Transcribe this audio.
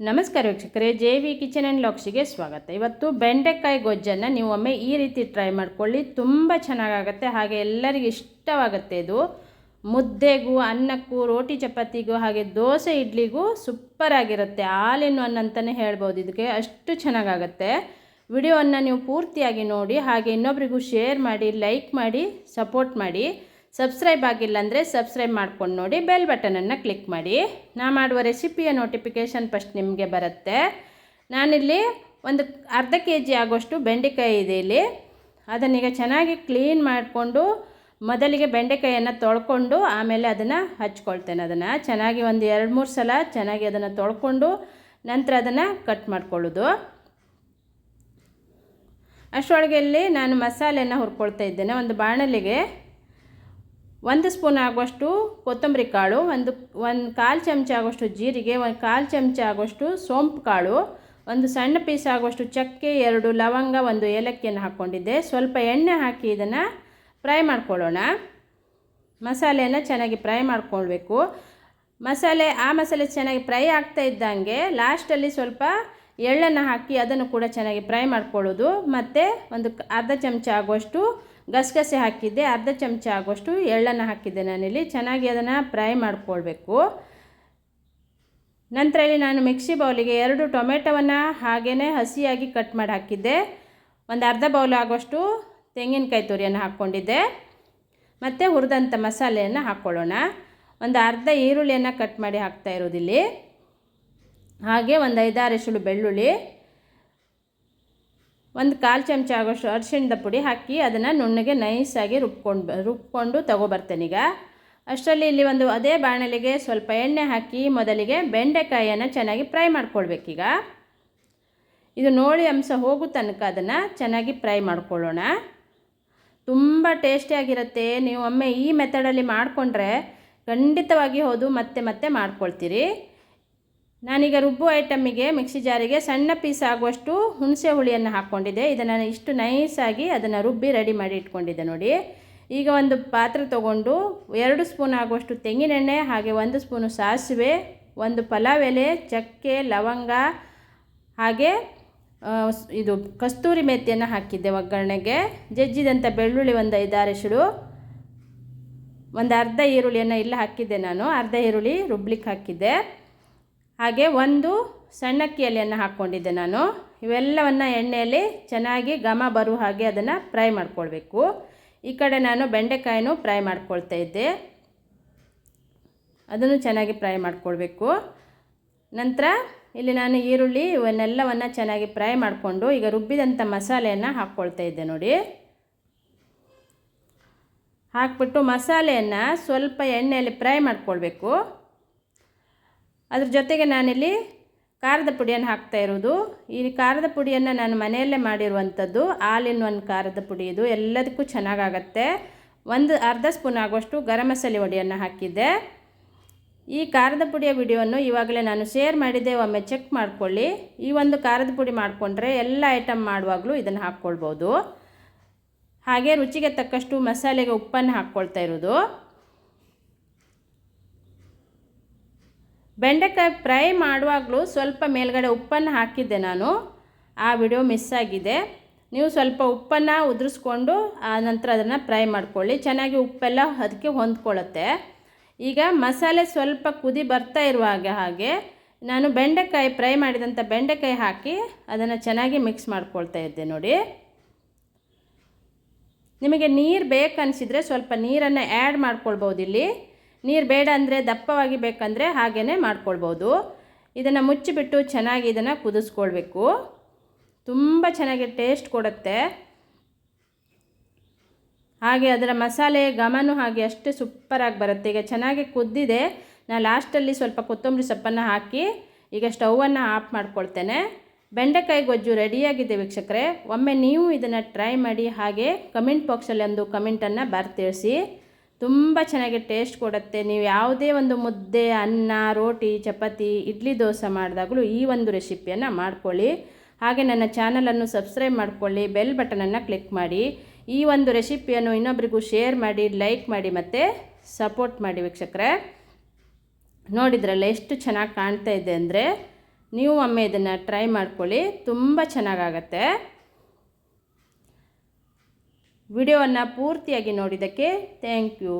ನಮಸ್ಕಾರ ವೀಕ್ಷಕರೇ, J V kitchen and ಲಾಕ್ಸಿಗೆ ಸ್ವಾಗತ. ಇವತ್ತು ಬೆಂಡೆಕಾಯಿ ಗೊಜ್ಜನ್ನು ನೀವು ಒಮ್ಮೆ ಈ ರೀತಿ ಟ್ರೈ ಮಾಡ್ಕೊಳ್ಳಿ, ತುಂಬ ಚೆನ್ನಾಗಾಗತ್ತೆ, ಹಾಗೆ ಎಲ್ಲರಿಗೂ ಇಷ್ಟವಾಗುತ್ತೆ ಇದು. ಮುದ್ದೆಗೂ, ಅನ್ನಕ್ಕೂ, ರೋಟಿ ಚಪಾತಿಗೂ, ಹಾಗೆ ದೋಸೆ ಇಡ್ಲಿಗೂ ಸೂಪರ್ ಆಗಿರುತ್ತೆ. ಅನ್ನಂತಲೇ ಹೇಳ್ಬೋದು ಇದಕ್ಕೆ, ಅಷ್ಟು ಚೆನ್ನಾಗಾಗತ್ತೆ. ವಿಡಿಯೋವನ್ನು ನೀವು ಪೂರ್ತಿಯಾಗಿ ನೋಡಿ, ಹಾಗೆ ಇನ್ನೊಬ್ರಿಗೂ ಶೇರ್ ಮಾಡಿ, ಲೈಕ್ ಮಾಡಿ, ಸಪೋರ್ಟ್ ಮಾಡಿ. ಸಬ್ಸ್ಕ್ರೈಬ್ ಆಗಿಲ್ಲ ಅಂದರೆ ಸಬ್ಸ್ಕ್ರೈಬ್ ಮಾಡ್ಕೊಂಡು ನೋಡಿ ಬೆಲ್ ಬಟನನ್ನು ಕ್ಲಿಕ್ ಮಾಡಿ. ನಾ ಮಾಡುವ ರೆಸಿಪಿಯ ನೋಟಿಫಿಕೇಷನ್ ಫಸ್ಟ್ ನಿಮಗೆ ಬರುತ್ತೆ. ನಾನಿಲ್ಲಿ ಒಂದು ಅರ್ಧ ಕೆ ಜಿ ಆಗೋಷ್ಟು ಬೆಂಡೆಕಾಯಿ ಇದೆ ಇಲ್ಲಿ. ಅದನ್ನೀಗ ಚೆನ್ನಾಗಿ ಕ್ಲೀನ್ ಮಾಡಿಕೊಂಡು ಮೊದಲಿಗೆ ಬೆಂಡೆಕಾಯಿಯನ್ನು ತೊಳ್ಕೊಂಡು ಆಮೇಲೆ ಅದನ್ನು ಹಚ್ಕೊಳ್ತೇನೆ ಅದನ್ನು. ಚೆನ್ನಾಗಿ ಒಂದು ಎರಡು ಮೂರು ಸಲ ಚೆನ್ನಾಗಿ ಅದನ್ನು ತೊಳ್ಕೊಂಡು ನಂತರ ಅದನ್ನು ಕಟ್ ಮಾಡ್ಕೊಳ್ಳೋದು. ಅಷ್ಟರೊಳಗೆ ಇಲ್ಲಿ ನಾನು ಮಸಾಲೆಯನ್ನು ಹುರ್ಕೊಳ್ತಾ ಇದ್ದೇನೆ. ಒಂದು ಬಾಣಲಿಗೆ ಒಂದು ಸ್ಪೂನ್ ಆಗುವಷ್ಟು ಕೊತ್ತಂಬರಿ ಕಾಳು, ಒಂದು ಒಂದು ಕಾಲು ಚಮಚ ಆಗುವಷ್ಟು ಜೀರಿಗೆ, ಒಂದು ಕಾಲು ಚಮಚ ಆಗುವಷ್ಟು ಸೋಂಪು ಕಾಳು, ಒಂದು ಸಣ್ಣ ಪೀಸ್ ಆಗುವಷ್ಟು ಚಕ್ಕೆ, ಎರಡು ಲವಂಗ, ಒಂದು ಏಲಕ್ಕಿಯನ್ನು ಹಾಕ್ಕೊಂಡಿದ್ದೆ. ಸ್ವಲ್ಪ ಎಣ್ಣೆ ಹಾಕಿ ಇದನ್ನು ಫ್ರೈ ಮಾಡ್ಕೊಳ್ಳೋಣ. ಮಸಾಲೆಯನ್ನು ಚೆನ್ನಾಗಿ ಫ್ರೈ ಮಾಡ್ಕೊಳ್ಬೇಕು. ಮಸಾಲೆ, ಆ ಮಸಾಲೆ ಚೆನ್ನಾಗಿ ಫ್ರೈ ಆಗ್ತಾ ಇದ್ದಂಗೆ ಲಾಸ್ಟಲ್ಲಿ ಸ್ವಲ್ಪ ಎಳ್ಳನ್ನು ಹಾಕಿ ಅದನ್ನು ಕೂಡ ಚೆನ್ನಾಗಿ ಫ್ರೈ ಮಾಡ್ಕೊಳ್ಳೋದು. ಮತ್ತು ಒಂದು ಅರ್ಧ ಚಮಚ ಆಗುವಷ್ಟು ಗಸಗಸೆ ಹಾಕಿದ್ದೆ, ಅರ್ಧ ಚಮಚ ಆಗುವಷ್ಟು ಎಳ್ಳನ್ನು ಹಾಕಿದ್ದೆ ನಾನಿಲ್ಲಿ. ಚೆನ್ನಾಗಿ ಅದನ್ನು ಫ್ರೈ ಮಾಡಿಕೊಳ್ಬೇಕು. ನಂತರ ಇಲ್ಲಿ ನಾನು ಮಿಕ್ಸಿ ಬೌಲಿಗೆ ಎರಡು ಟೊಮೆಟೊವನ್ನು ಹಾಗೇ ಹಸಿಯಾಗಿ ಕಟ್ ಮಾಡಿ ಹಾಕಿದ್ದೆ. ಒಂದು ಅರ್ಧ ಬೌಲ್ ಆಗುವಷ್ಟು ತೆಂಗಿನಕಾಯಿ ತುರಿಯನ್ನು ಹಾಕ್ಕೊಂಡಿದ್ದೆ. ಮತ್ತು ಹುರಿದಂಥ ಮಸಾಲೆಯನ್ನು ಹಾಕ್ಕೊಳ್ಳೋಣ ಒಂದು ಅರ್ಧ ಈರುಳ್ಳಿಯನ್ನು ಕಟ್ ಮಾಡಿ ಹಾಕ್ತಾ ಇರೋದಿಲ್ಲಿ. ಹಾಗೆ ಒಂದು ಐದಾರು ಎಸಳು ಬೆಳ್ಳುಳ್ಳಿ. ಒಂದು ಕಾಲು ಚಮಚ ಆಗೋಷ್ಟು ಅರಿಶಿಣದ ಪುಡಿ ಹಾಕಿ ಅದನ್ನು ನುಣ್ಣಗೆ ನೈಸಾಗಿ ರುಬ್ಕೊಂಡು ರುಬ್ಕೊಂಡು ಈಗ. ಅಷ್ಟರಲ್ಲಿ ಇಲ್ಲಿ ಒಂದು ಅದೇ ಬಾಣಲಿಗೆ ಸ್ವಲ್ಪ ಎಣ್ಣೆ ಹಾಕಿ ಮೊದಲಿಗೆ ಬೆಂಡೆಕಾಯಿಯನ್ನು ಚೆನ್ನಾಗಿ ಫ್ರೈ ಮಾಡ್ಕೊಳ್ಬೇಕೀಗ ಇದು ನೋಡಿ ಅಂಶ ಹೋಗೋ ತನಕ ಅದನ್ನು ಚೆನ್ನಾಗಿ ಫ್ರೈ ಮಾಡ್ಕೊಳ್ಳೋಣ. ತುಂಬ ಟೇಸ್ಟಿಯಾಗಿರುತ್ತೆ ನೀವು ಒಮ್ಮೆ ಈ ಮೆಥಡಲ್ಲಿ ಮಾಡಿಕೊಂಡ್ರೆ ಖಂಡಿತವಾಗಿ ಹೋದು, ಮತ್ತೆ ಮತ್ತೆ ಮಾಡ್ಕೊಳ್ತೀರಿ. ನಾನೀಗ ರುಬ್ಬು ಐಟಮಿಗೆ ಮಿಕ್ಸಿ ಜಾರಿಗೆ ಸಣ್ಣ ಪೀಸ್ ಆಗುವಷ್ಟು ಹುಣಸೆ ಹುಳಿಯನ್ನು ಹಾಕ್ಕೊಂಡಿದ್ದೆ. ಇದನ್ನು ಇಷ್ಟು ನೈಸಾಗಿ ಅದನ್ನು ರುಬ್ಬಿ ರೆಡಿ ಮಾಡಿ ಇಟ್ಕೊಂಡಿದ್ದೆ ನೋಡಿ. ಈಗ ಒಂದು ಪಾತ್ರೆ ತೊಗೊಂಡು ಎರಡು ಸ್ಪೂನ್ ಆಗುವಷ್ಟು ತೆಂಗಿನೆಣ್ಣೆ, ಹಾಗೆ ಒಂದು ಸ್ಪೂನು ಸಾಸಿವೆ, ಒಂದು ಪಲಾವ್ ಎಲೆ, ಚಕ್ಕೆ, ಲವಂಗ, ಹಾಗೆ ಇದು ಕಸ್ತೂರಿ ಮೆಥಿಯನ್ನು ಹಾಕಿದ್ದೆ ಒಗ್ಗರಣೆಗೆ. ಜಜ್ಜಿದಂಥ ಬೆಳ್ಳುಳ್ಳಿ ಒಂದು ಐದಾರು ಒಂದು ಅರ್ಧ ಈರುಳ್ಳಿಯನ್ನು ಇಲ್ಲಿ ಹಾಕಿದ್ದೆ ನಾನು. ಅರ್ಧ ಈರುಳ್ಳಿ ರುಬ್ಲಿಕ್ಕೆ ಹಾಕಿದ್ದೆ. ಹಾಗೆ ಒಂದು ಸಣ್ಣಕ್ಕಿ ಎಲೆಯನ್ನು ಹಾಕ್ಕೊಂಡಿದ್ದೆ ನಾನು. ಇವೆಲ್ಲವನ್ನು ಎಣ್ಣೆಯಲ್ಲಿ ಚೆನ್ನಾಗಿ ಘಮ ಬರುವ ಹಾಗೆ ಅದನ್ನು ಫ್ರೈ ಮಾಡ್ಕೊಳ್ಬೇಕು. ಈ ಕಡೆ ನಾನು ಬೆಂಡೆಕಾಯಿನೂ ಫ್ರೈ ಮಾಡ್ಕೊಳ್ತಾ ಇದ್ದೆ. ಅದನ್ನು ಚೆನ್ನಾಗಿ ಫ್ರೈ ಮಾಡ್ಕೊಳ್ಬೇಕು. ನಂತರ ಇಲ್ಲಿ ನಾನು ಈರುಳ್ಳಿ ಇವನ್ನೆಲ್ಲವನ್ನು ಚೆನ್ನಾಗಿ ಫ್ರೈ ಮಾಡಿಕೊಂಡು ಈಗ ರುಬ್ಬಿದಂಥ ಮಸಾಲೆಯನ್ನು ಹಾಕ್ಕೊಳ್ತಾ ಇದ್ದೆ ನೋಡಿ. ಹಾಕ್ಬಿಟ್ಟು ಮಸಾಲೆಯನ್ನು ಸ್ವಲ್ಪ ಎಣ್ಣೆಯಲ್ಲಿ ಫ್ರೈ ಮಾಡ್ಕೊಳ್ಬೇಕು. ಅದ್ರ ಜೊತೆಗೆ ನಾನಿಲ್ಲಿ ಖಾರದ ಪುಡಿಯನ್ನು ಹಾಕ್ತಾ ಇರೋದು. ಈ ಖಾರದ ಪುಡಿಯನ್ನು ನಾನು ಮನೆಯಲ್ಲೇ ಮಾಡಿರುವಂಥದ್ದು. ಹಾಲಿನ ಒಂದು ಖಾರದ ಪುಡಿ ಇದು. ಎಲ್ಲದಕ್ಕೂ ಚೆನ್ನಾಗಾಗತ್ತೆ. ಒಂದು ಅರ್ಧ ಸ್ಪೂನ್ ಆಗುವಷ್ಟು ಗರಂ ಮಸಾಲೆ ಪುಡಿಯನ್ನು ಹಾಕಿದ್ದೆ. ಈ ಖಾರದ ಪುಡಿಯ ವಿಡಿಯೋವನ್ನು ಇವಾಗಲೇ ನಾನು ಶೇರ್ ಮಾಡಿದ್ದೆ. ಒಮ್ಮೆ ಚೆಕ್ ಮಾಡ್ಕೊಳ್ಳಿ. ಈ ಒಂದು ಖಾರದ ಪುಡಿ ಮಾಡಿಕೊಂಡ್ರೆ ಎಲ್ಲ ಐಟಮ್ ಮಾಡುವಾಗಲೂ ಇದನ್ನು ಹಾಕ್ಕೊಳ್ಬೋದು. ಹಾಗೆ ರುಚಿಗೆ ತಕ್ಕಷ್ಟು ಮಸಾಲೆಗೆ ಉಪ್ಪನ್ನು ಹಾಕ್ಕೊಳ್ತಾ ಇರೋದು. ಬೆಂಡೆಕಾಯಿ ಫ್ರೈ ಮಾಡುವಾಗಲೂ ಸ್ವಲ್ಪ ಮೇಲ್ಗಡೆ ಉಪ್ಪನ್ನು ಹಾಕಿದ್ದೆ ನಾನು. ಆ ವಿಡಿಯೋ ಮಿಸ್ ಆಗಿದೆ. ನೀವು ಸ್ವಲ್ಪ ಉಪ್ಪನ್ನು ಉದುರಿಸ್ಕೊಂಡು, ಆ ನಂತರ ಅದನ್ನು ಫ್ರೈ ಮಾಡ್ಕೊಳ್ಳಿ. ಚೆನ್ನಾಗಿ ಉಪ್ಪೆಲ್ಲ ಅದಕ್ಕೆ ಹೊಂದ್ಕೊಳ್ಳುತ್ತೆ. ಈಗ ಮಸಾಲೆ ಸ್ವಲ್ಪ ಕುದಿ ಬರ್ತಾ ಇರುವಾಗ ಹಾಗೆ ನಾನು ಬೆಂಡೆಕಾಯಿ ಫ್ರೈ ಮಾಡಿದಂಥ ಬೆಂಡೆಕಾಯಿ ಹಾಕಿ ಅದನ್ನು ಚೆನ್ನಾಗಿ ಮಿಕ್ಸ್ ಮಾಡ್ಕೊಳ್ತಾ ಇದ್ದೆ ನೋಡಿ. ನಿಮಗೆ ನೀರು ಬೇಕನ್ನಿಸಿದರೆ ಸ್ವಲ್ಪ ನೀರನ್ನು ಆ್ಯಡ್ ಮಾಡ್ಕೊಳ್ಬೋದು ಇಲ್ಲಿ ನೀರು ಬೇಡ ಅಂದರೆ ದಪ್ಪವಾಗಿ ಬೇಕಂದರೆ ಹಾಗೇ ಮಾಡ್ಕೊಳ್ಬೋದು. ಇದನ್ನು ಮುಚ್ಚಿಬಿಟ್ಟು ಚೆನ್ನಾಗಿ ಇದನ್ನು ಕುದಿಸ್ಕೊಳ್ಬೇಕು. ತುಂಬ ಚೆನ್ನಾಗಿ ಟೇಸ್ಟ್ ಕೊಡುತ್ತೆ. ಹಾಗೆ ಅದರ ಮಸಾಲೆ ಗಮನು ಹಾಗೆ ಅಷ್ಟು ಸೂಪರಾಗಿ ಬರುತ್ತೆ. ಈಗ ಚೆನ್ನಾಗಿ ಕುದ್ದಿದೆ. ನಾನು ಲಾಸ್ಟಲ್ಲಿ ಸ್ವಲ್ಪ ಕೊತ್ತಂಬರಿ ಸೊಪ್ಪನ್ನು ಹಾಕಿ ಈಗ ಸ್ಟವನ್ನು ಆಫ್ ಮಾಡ್ಕೊಳ್ತೇನೆ. ಬೆಂಡೆಕಾಯಿ ಗೊಜ್ಜು ರೆಡಿಯಾಗಿದೆ ವೀಕ್ಷಕರೇ. ಒಮ್ಮೆ ನೀವು ಇದನ್ನು ಟ್ರೈ ಮಾಡಿ ಹಾಗೆ ಕಮೆಂಟ್ ಬಾಕ್ಸಲ್ಲಿ ಒಂದು ಕಮೆಂಟನ್ನು ಬರ್ತಿಳಿಸಿ ತುಂಬ ಚೆನ್ನಾಗಿ ಟೇಸ್ಟ್ ಕೊಡುತ್ತೆ. ನೀವು ಯಾವುದೇ ಒಂದು ಮುದ್ದೆ, ಅನ್ನ, ರೋಟಿ, ಚಪಾತಿ, ಇಡ್ಲಿ, ದೋಸೆ ಮಾಡಿದಾಗಲೂ ಈ ಒಂದು ರೆಸಿಪಿಯನ್ನು ಮಾಡ್ಕೊಳ್ಳಿ. ಹಾಗೆ ನನ್ನ ಚಾನಲನ್ನು ಸಬ್ಸ್ಕ್ರೈಬ್ ಮಾಡಿಕೊಳ್ಳಿ ಬೆಲ್ ಬಟನನ್ನು ಕ್ಲಿಕ್ ಮಾಡಿ. ಈ ಒಂದು ರೆಸಿಪಿಯನ್ನು ಇನ್ನೊಬ್ರಿಗೂ ಶೇರ್ ಮಾಡಿ ಲೈಕ್ ಮಾಡಿ ಮತ್ತು ಸಪೋರ್ಟ್ ಮಾಡಿ ವೀಕ್ಷಕರೇ. ನೋಡಿದ್ರಲ್ಲ ಎಷ್ಟು ಚೆನ್ನಾಗಿ ಕಾಣ್ತಾ ಇದೆ ಅಂದರೆ ನೀವು ಒಮ್ಮೆ ಇದನ್ನು ಟ್ರೈ ಮಾಡ್ಕೊಳ್ಳಿ, ತುಂಬ ಚೆನ್ನಾಗಾಗತ್ತೆ. ವಿಡಿಯೋವನ್ನು ಪೂರ್ತಿಯಾಗಿ ನೋಡಿದ್ದಕ್ಕೆ ಥ್ಯಾಂಕ್ ಯು